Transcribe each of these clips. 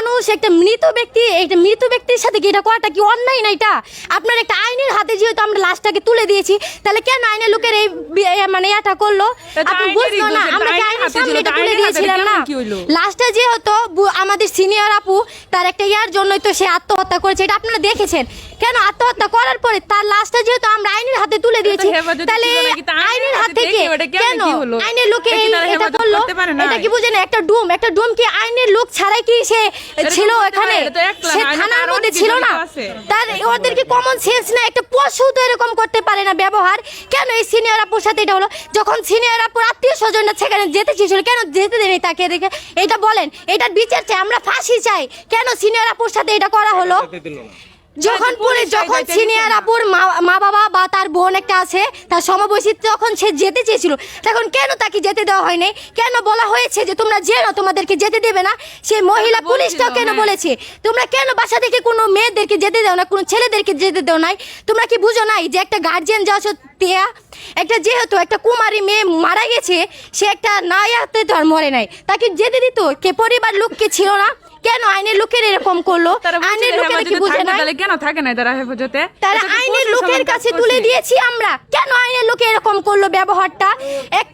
মানুষ একটা মৃত ব্যক্তি একটা মৃত ব্যক্তির সাথে কি এটা করাটা কি অন্যায় না এটা? আপনার একটা আইনের হাতে যেহেতু আমরা লাশটাকে তুলে দিয়েছি তাহলে কেন আইনের লোকের এই মানে এটা করল? আপনি বুঝলো না আমরা কি আইনের সামনে এটা তুলে দিয়েছিলাম না? কি হইল? লাস্টে যেহেতু আমাদের সিনিয়র আপু তার একটা ইয়ার জন্যই তো সে আত্মহত্যা করেছে এটা আপনারা দেখেছেন। কেন আত্মহত্যা করার পরে তার লাশটা যেহেতু আমরা আইনের হাতে তুলে দিয়েছি তাহলে আইনের হাত থেকে কেন আইনের লোকে এটা করল? এটা কি বুঝেন একটা ডুম একটা ডুম কি আইনের লোক ছাড়াই কি সে ছিল এখানে। সে থানার মধ্যে ছিল না। তার ওদের কি কমন সেন্স না একটা পশু তো এরকম করতে পারে না ব্যবহার। কেন এই সিনিয়র আপুর সাথে এটা হলো? যখন সিনিয়র আপুর আত্মীয় স্বজনরা সেখানে যেতে চেয়েছিল কেন যেতে দেয়নি তাকে দেখে? এটা বলেন এটার বিচার চাই আমরা ফাঁসি চাই। কেন সিনিয়র আপুর সাথে এটা করা হলো? যখন পুলিশ যখন সিনিয়র আপুর মা মা বাবা বা তার বোন একটা আছে তার সমবয়সী তখন সে যেতে চেয়েছিল। তখন কেন তাকে যেতে দেওয়া হয়নি? কেন বলা হয়েছে যে তোমরা যে না তোমাদেরকে যেতে দেবে না? সে মহিলা পুলিশটাও কেন হ্যাঁ। বলেছে? তোমরা কেন বাসা থেকে কোনো মেয়েদেরকে যেতে দাও না কোনো ছেলেদেরকে যেতে দাও নাই? তোমরা কি বুঝো নাই যে একটা গার্জিয়ান যাওয়া তেয়া একটা যেহেতু একটা কুমারী মেয়ে মারা গেছে সে একটা নায়াতে তো আর মরে নাই। তাকে যেতে দিত কে পরিবার লোককে ছিল না। কেন আইনের লোকের এরকম করল? আইনের লোকের লোকেরা কি বুঝে না তাহলে কেন থাকে না তারা হেফাজতে? তারা আইনের লোকের কাছে তুলে দিয়েছি আমরা। কেন আইনের লোকে এরকম করল ব্যবহারটা? লোক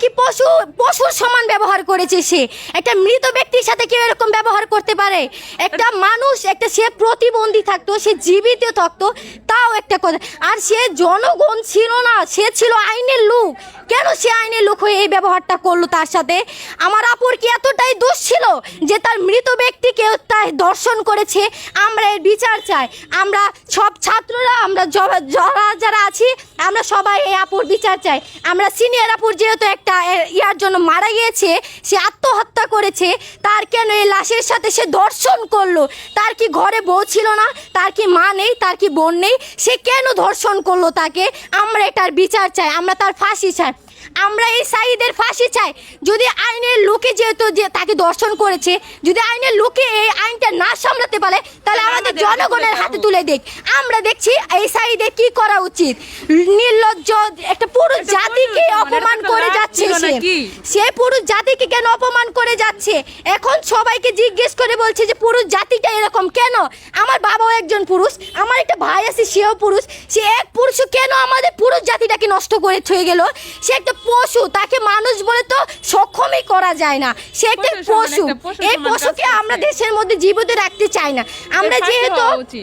কি পশু, পশুর সমান ব্যবহার করেছে সে? একটা মৃত ব্যক্তির সাথে কেউ এরকম ব্যবহার করতে পারে? একটা মানুষ, একটা সে প্রতিবন্ধী থাকতো, সে জীবিত থাকতো, তাও একটা কথা। আর সে জনগণ ছিল না, সে ছিল আইনের লোক। কেন সে আইনের লোক হয়ে এই ব্যবহারটা করল তার সাথে? আমার আপুর কি এতটাই দোষ ছিল যে তার মৃত ব্যক্তিকে তাই দর্শন করেছে? আমরা এর বিচার চাই। আমরা সব ছাত্ররা, আমরা যারা যারা আছি, আমরা সবাই এই আপুর বিচার চাই। আমরা সিনিয়র আপুর যেহেতু একটা এ, ইয়ার জন্য মারা গিয়েছে সে আত্মহত্যা করেছে তার কেন এই লাশের সাথে সে ধর্ষণ করল? তার কি ঘরে বউ ছিল না? তার কি মা নেই? তার কি বোন নেই? সে কেন ধর্ষণ করল তাকে? আমরা এটার বিচার চাই আমরা তার ফাঁসি চাই। আমরা এই সাইদের ফাঁসি চাই। যদি আইনের লোকে যেহেতু যে তাকে দর্শন করেছে যদি আইনের লোকে এই আইনটা না সামলাতে পারে তাহলে আমাদের জনগণের হাতে তুলে দেখ। আমরা দেখছি এই সাইদের কি করা উচিত। নির্লজ্জ একটা পুরো জাতিকে মানে অপমান করে যাচ্ছে সে। পুরুষ জাতিকে কেন অপমান করে যাচ্ছে? এখন সবাইকে জিজ্ঞেস করে বলছে যে পুরুষ জাতিটা এরকম কেন? আমার বাবাও একজন পুরুষ আমার একটা ভাই আছে সেও পুরুষ। সে এক পুরুষ কেন আমাদের পুরুষ জাতিটাকে নষ্ট করে থয়ে গেল? সে একটা পশু তাকে মানুষ বলে তো সক্ষমই করা যায় না। সে একটা পশু একটা এই পশুকে আমরা দেশের মধ্যে জীবিত রাখতে চাই না। আমরা যেহেতু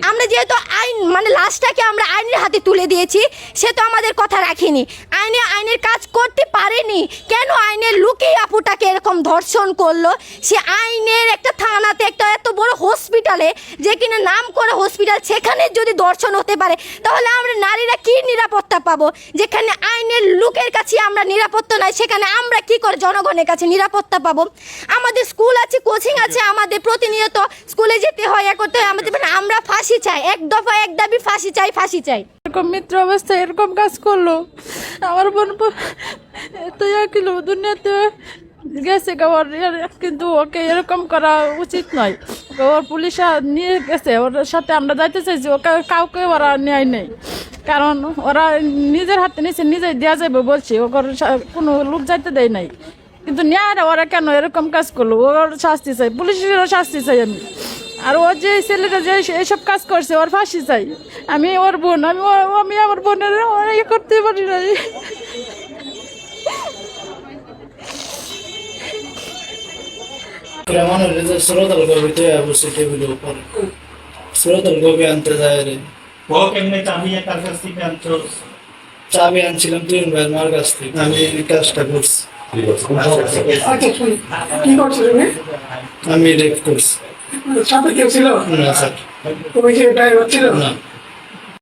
আমরা যেহেতু আইন মানে লাশটাকে আমরা আইনের হাতে তুলে দিয়েছি সে তো আমাদের কথা রাখেনি। আইনে আইনের কাজ করতে পারেনি। কেন আইনের লুকেই আপুটাকে এরকম ধর্ষণ করল? সে আইনের একটা থানাতে একটা এত বড় হসপিটালে যে কিনা নাম করে হসপিটাল সেখানে যদি দর্শন হতে পারে তাহলে আমরা নারীরা কি নিরাপত্তা পাবো? যেখানে আইনের লোকের কাছে আমরা নিরাপত্তা নাই, সেখানে আমরা কি করে জনগণের কাছে নিরাপত্তা পাবো? আমাদের স্কুল আছে, কোচিং আছে, আমাদের প্রতিনিয়ত স্কুলে যেতে হয়, এ করতে হয়, আমাদের মানে আমরা ফাঁসি চাই, এক দফা এক দাবি ফাঁসি চাই ফাঁসি চাই। এরকম মিত্র অবস্থায় এরকম কাজ করল। আমার বোন এত কিলো দুনিয়াতে গেছে গাওয়ার কিন্তু ওকে এরকম করা উচিত নয়। ওর পুলিশ নিয়ে গেছে, ওর সাথে আমরা যাইতে চাইছি, ওকে কাউকে ওরা নেয় নেই। কারণ ওরা নিজের হাতে নিচে নিজে দেওয়া যাবে বলছে। ওর কোনো লোক যাইতে দেয় নাই। কিন্তু নেয় ওরা কেন এরকম কাজ করল? ওর শাস্তি চাই, পুলিশেরও শাস্তি চাই আমি। আর ও যে ছেলেটা যে এইসব কাজ করছে, ওর ফাঁসি চাই। আমি ওর বোন, আমি ওর- আমি আমার বোনের ওর ইয়ে করতে পারি না মানুষ শ্রোতাল গোবি তো বসে টেবিলের উপর? শ্রোতাল গোবি আনতে যায় রে ও কেমনে চাবি কার কাছ থেকে আনছো চাবি আনছিলাম তুই আমার কাছ থেকে। আমি কাজটা করছি। আচ্ছা শুনি। কি করছ তুমি? আমি রেপ করছি। সাথে কেউ ছিল? না স্যার। তুমি কি ড্রাইভার ছিল? না।